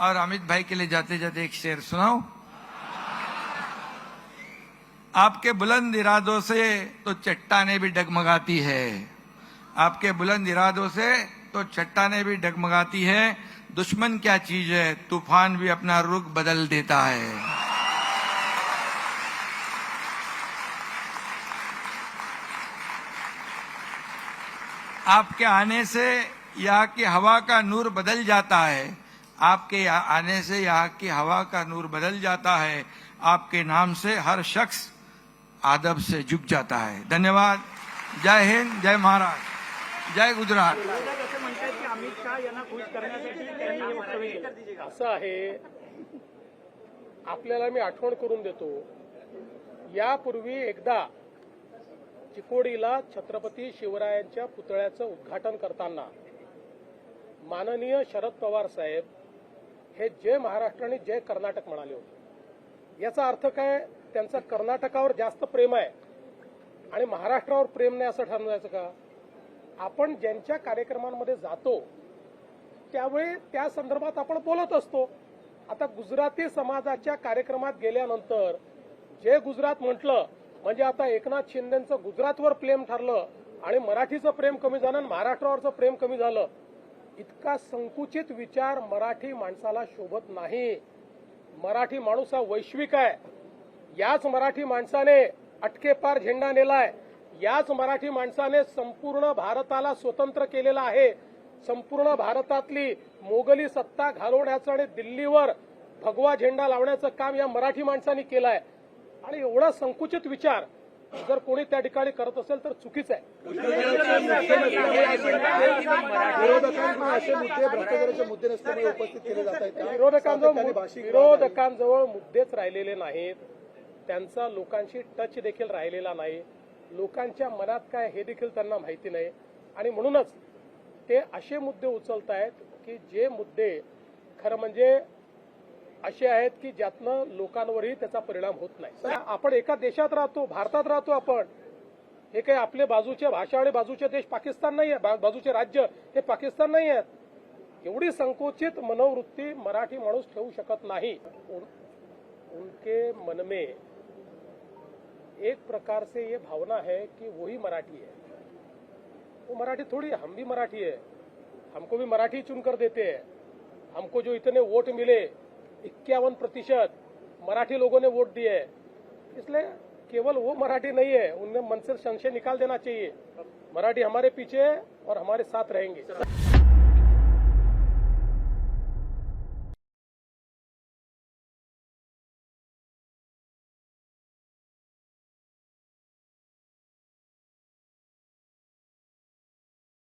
और अमित भाई के लिए जाते जाते एक शेर सुनाओ। आपके बुलंद इरादों से तो चट्टाने भी डगमगाती है। आपके बुलंद इरादों से तो चट्टाने भी डगमगाती है। दुश्मन क्या चीज़ है? तूफ़ान भी अपना रुख बदल देता है। आपके आने से यहाँ की हवा का नूर बदल जाता है। आपके आने से यहाँ की हवा का नूर बदल जाता है। आपके नाम से हर शख्स आदब से झुक जाता है। धन्यवाद। जय हिंद जय महाराष्ट्र जय गुजरात। असं असं आहे आपल्याला मी आठवण करून देतो यापूर्वी एकदा चिकोडीला छत्रपती शिवरायांच्या पुतळ्याचं उद्घाटन करताना माननीय शरद पवार साहेब हे जय महाराष्ट्र आणि जय कर्नाटक म्हणाले होते. याचा अर्थ काय? त्यांचं कर्नाटकावर जास्त प्रेम आहे. आणि महाराष्ट्रावर प्रेम नाही असं ठरवायचं का? आपण ज्यांच्या कार्यक्रमांमध्ये जातो त्यावेळी त्या संदर्भात आपण बोलत असतो. आता गुजराती समाजाच्या कार्यक्रमात गेल्यानंतर जे गुजरात म्हटलं म्हणजे आता एकनाथ शिंदेचं गुजरातवर प्रेम ठरलं आणि मराठीचं प्रेम कमी झालं आणि महाराष्ट्रावरचं प्रेम कमी झालं इतका संकुचित विचार मराठी माणसाला शोभत नाही. मराठी माणूस हा वैश्विक आहे. याच मराठी माणसाने अटकेपार झेंडा नेलाय. याच मराठी माणसाने संपूर्ण भारताला स्वतंत्र केलेला आहे. संपूर्ण भारतातली मोगली सत्ता घालवण्याचं आणि दिल्लीवर भगवा झेंडा लावण्याचं काम या मराठी माणसांनी केलंय. आणि एवढा संकुचित विचार जर कोणी त्या ठिकाणी करत असेल तर चुकीचं आहे. विरोधकांना असे मुद्दे भ्रष्टाचाराचे मुद्दे नसल्यामुळे उपस्थित केले जात आहेत विरोधकांजवळ भाषिक विरोधकांजवळ मुद्देच राहिलेले नाहीत. त्यांचा लोकांशी टच देखील राहिलेला नाही. लोकांच्या मनात काय हे देखील त्यांना माहिती नाही. आणि म्हणूनच ते असे मुद्दे उचलत आहेत की जे मुद्दे खरं म्हणजे असे आहेत की ज्यातनं लोकांवरही त्याचा परिणाम होत नाही. आपण एका देशात राहतो भारतात राहतो आपण. हे काही आपले बाजूचे भाषा आणि बाजूचे देश पाकिस्तान नाही आहे बाजूचे राज्य हे पाकिस्तान नाही आहेत एवढी संकुचित मनोवृत्ती मराठी माणूस ठेवू शकत नाही. उनके मन में एक प्रकार से ये भावना है कि वही मराठी है. वो मराठी थोड़ी हम भी मराठी है. हमको भी मराठी चुनकर देते हैं. हमको जो इतने वोट मिले इक्यावन प्रतिशत मराठी लोगों ने वोट दिए इसलिए केवल वो मराठी नहीं है, उनमें मन से संशय निकाल देना चाहिए। मराठी हमारे पीछे और हमारे साथ रहेंगे।